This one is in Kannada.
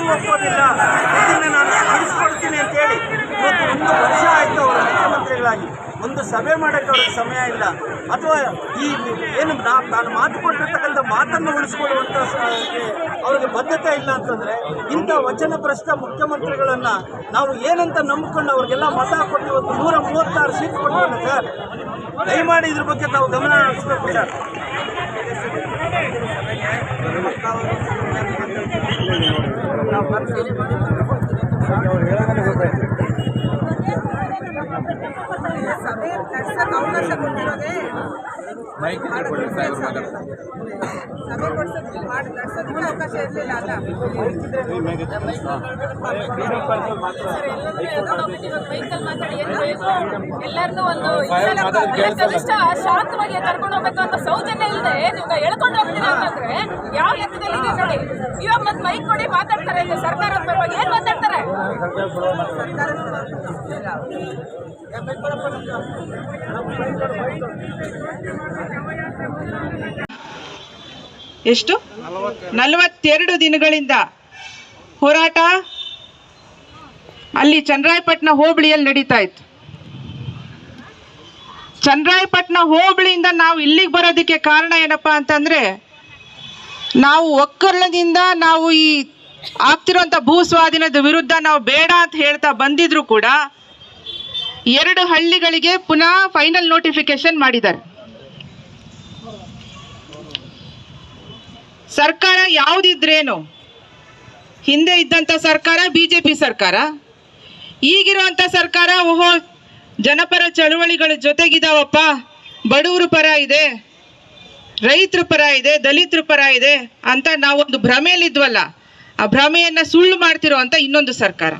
ಯಾರೂ ಒಪ್ಪೋದಿಲ್ಲ ಇದನ್ನು ನಾನು ಉಳಿಸ್ಕೊಡ್ತೀನಿ ಅಂತೇಳಿ ಇವತ್ತು ಒಂದು ವರ್ಷ ಆಯಿತು ಅವರು ಮುಖ್ಯಮಂತ್ರಿಗಳಾಗಿ. ಒಂದು ಸಭೆ ಮಾಡೋಕ್ಕೆ ಅವ್ರಿಗೆ ಸಮಯ ಇಲ್ಲ. ಅಥವಾ ಈ ಏನು ನಾನು ಮಾತು ಕೊಟ್ಟಿರ್ತಕ್ಕಂಥ ಮಾತನ್ನು ಉಳಿಸ್ಕೊಡುವಂಥ ಅವ್ರಿಗೆ ಬದ್ಧತೆ ಇಲ್ಲ ಅಂತಂದರೆ ಇಂಥ ವಚನ ಪ್ರಶ್ನ ಮುಖ್ಯಮಂತ್ರಿಗಳನ್ನು ನಾವು ಏನಂತ ನಂಬಿಕೊಂಡು ಅವ್ರಿಗೆಲ್ಲ ಮತ ಕೊಟ್ಟು ಒಂದು ನೂರ ಮೂವತ್ತಾರು ಸೀಟ್ ಕೊಟ್ಟಿದ್ದಾರೆ ಸರ್. ದಯಮಾಡಿ ಇದ್ರ ಬಗ್ಗೆ ತಾವು ಗಮನ ಹರಿಸ್ಬೇಕು ಸರ್. ಸಭೆ ನಡ್ಸಕ್ ಅವಕಾಶ ಕೊಟ್ಟಿರೋದೇ ಸಭೆ ಕೊಡ್ಸೋದಕ್ಕೆ ಮಾಡಿ ನಡ್ಸೋದಕ್ಕೆ ಅವಕಾಶ ಇರಲಿಲ್ಲ ಅಲ್ಲ ಎಲ್ಲರನ್ನೂ ಒಂದು ಕನಿಷ್ಠ ಶಾಂತವಾಗಿ ಕರ್ಕೊಂಡು ಹೋಗ್ಬೇಕು ಅಂತ ಸೌಜನ್ಯ ಇಲ್ಲದೆ ನೀವು ಹೇಳ್ಕೊಂಡು ಹೋಗ್ತೀನಿ ಅಂತಂದ್ರೆ ಯಾವ ಲೆಕ್ಕದಲ್ಲಿ ಇದೆ ನೋಡಿ. ಇವಾಗ ಮತ್ತೆ ಮೈಕ್ ಕೊಡಿ ಮಾತಾಡ್ತಾರೆ ಸರ್ಕಾರದ ಪರವಾಗಿ. ಏನ್ ಮಾತಾಡ್ತಾರೆ? ಎಷ್ಟು? ನಲವತ್ತೆರಡು ದಿನಗಳಿಂದ ಹೋರಾಟ. ಅಲ್ಲಿ ಚಂದ್ರಾಯಪಟ್ಟಣ ಹೋಬಳಿಯಲ್ಲಿ ನಡೀತಾ ಇತ್ತು. ಚಂದ್ರಾಯಪಟ್ಟಣ ಹೋಬಳಿಯಿಂದ ನಾವು ಇಲ್ಲಿಗೆ ಬರೋದಕ್ಕೆ ಕಾರಣ ಏನಪ್ಪಾ ಅಂತಂದ್ರೆ, ನಾವು ಒಕ್ಕರಣದಿಂದ ನಾವು ಈ ಆಗ್ತಿರೋಂಥ ಭೂ ಸ್ವಾಧೀನದ ವಿರುದ್ಧ ನಾವು ಬೇಡ ಅಂತ ಹೇಳ್ತಾ ಬಂದಿದ್ರು ಕೂಡ ಎರಡು ಹಳ್ಳಿಗಳಿಗೆ ಪುನಃ ಫೈನಲ್ ನೋಟಿಫಿಕೇಶನ್ ಮಾಡಿದ್ದಾರೆ. ಸರ್ಕಾರ ಯಾವುದಿದ್ರೇನು, ಹಿಂದೆ ಇದ್ದಂಥ ಸರ್ಕಾರ ಬಿ ಜೆ ಪಿ ಸರ್ಕಾರ, ಈಗಿರುವಂಥ ಸರ್ಕಾರ ಓಹೋ, ಜನಪರ ಚಳುವಳಿಗಳ ಜೊತೆಗಿದಾವಪ್ಪ, ಬಡವರು ಪರ ಇದೆ, ರೈತರ ಪರ ಇದೆ, ದಲಿತರ ಪರ ಇದೆ ಅಂತ ನಾವೊಂದು ಭ್ರಮೆಯಲ್ಲಿದ್ವಲ್ಲ, ಆ ಭ್ರಮೆಯನ್ನು ಸುಳ್ಳು ಮಾಡ್ತಿರೋ ಅಂತ ಇನ್ನೊಂದು ಸರ್ಕಾರ.